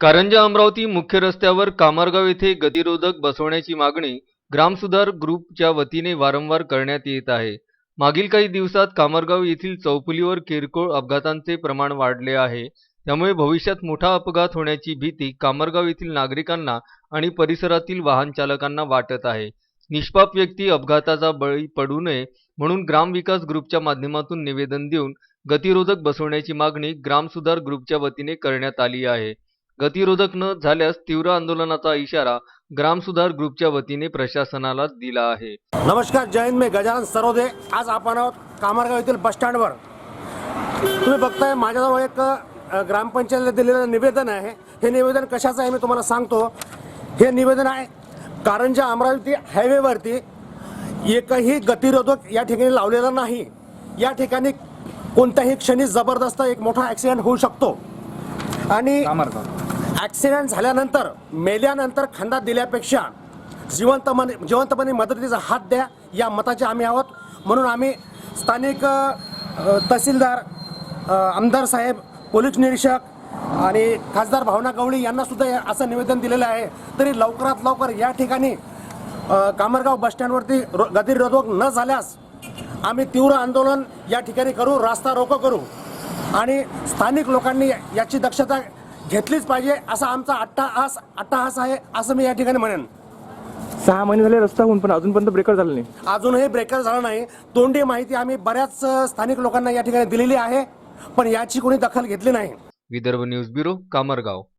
कारंजा अमरावती मुख्य रस्त्यावर कामारगाव येथे गतिरोधक बसवण्याची मागणी ग्रामसुधार ग्रुपच्या वतीने वारंवार करण्यात येत आहे. मागील काही दिवसात कामरगाव येथील चौफुलीवर किरकोळ अपघातांचे प्रमाण वाढले आहे. त्यामुळे भविष्यात मोठा अपघात होण्याची भीती कामरगाव येथील नागरिकांना आणि परिसरातील वाहन चालकांना वाटत आहे. निष्पाप व्यक्ती अपघाताचा बळी पडू नये म्हणून ग्रामविकास ग्रुपच्या माध्यमातून निवेदन देऊन गतिरोधक बसवण्याची मागणी ग्रामसुधार ग्रुपच्या वतीने करण्यात आली आहे. गतिरोधक न झाल्यास तीव्र आंदोलनाचा इशारा ग्रामसुधार ग्रुपच्या वतीने प्रशासनाला दिला आहे. नमस्कार जय हिंद मी गजानन सरोदे. आज आपण आहोत कामारगाव येथील बसस्टँडवर तुम्ही बघताय माझ्याजवळ एक ग्रामपंचायतीला दिलेलं निवेदन आहे. हे निवेदन कशाचं आहे मी तुम्हाला सांगतो. हे निवेदन आहे कारंजा अमरावती हायवेवरती एकही गतिरोधक या ठिकाणी लावलेला नाही. या ठिकाणी कोणत्याही क्षणी जबरदस्त एक मोठा ॲक्सिडेंट होऊ शकतो. आणि ॲक्सिडेंट झाल्यानंतर मेल्यानंतर खंडा दिल्यापेक्षा जिवंतपणे जिवंतपणे मदतीचा हात द्या. या मताचे आम्ही आहोत. म्हणून आम्ही स्थानिक तहसीलदार आमदार साहेब पोलीस निरीक्षक आणि खासदार भावना गवळी यांना सुद्धा असं निवेदन दिलेलं आहे. तरी लवकरात लवकर या ठिकाणी कामरगाव बसस्टँडवरती रो- गतिरोधक न झाल्यास आम्ही तीव्र आंदोलन या ठिकाणी करू रास्ता रोको करू. आणि स्थानिक लोकांनी याची दक्षता घेतलीच पाहिजे असा आमचा अट्टाहास अट्टाहास आहे असं मी या ठिकाणी म्हणेन. सहा महिने झाले रस्ता होऊन पण अजूनपर्यंत ब्रेकर झालं नाही. अजूनही ब्रेकर झाला नाही. तोंडी माहिती आम्ही बऱ्याच अ, स्थानिक लोकांना या ठिकाणी दिलेली आहे पण याची कोणी दखल घेतली नाही. Vidarbha news bureau Kamargaon.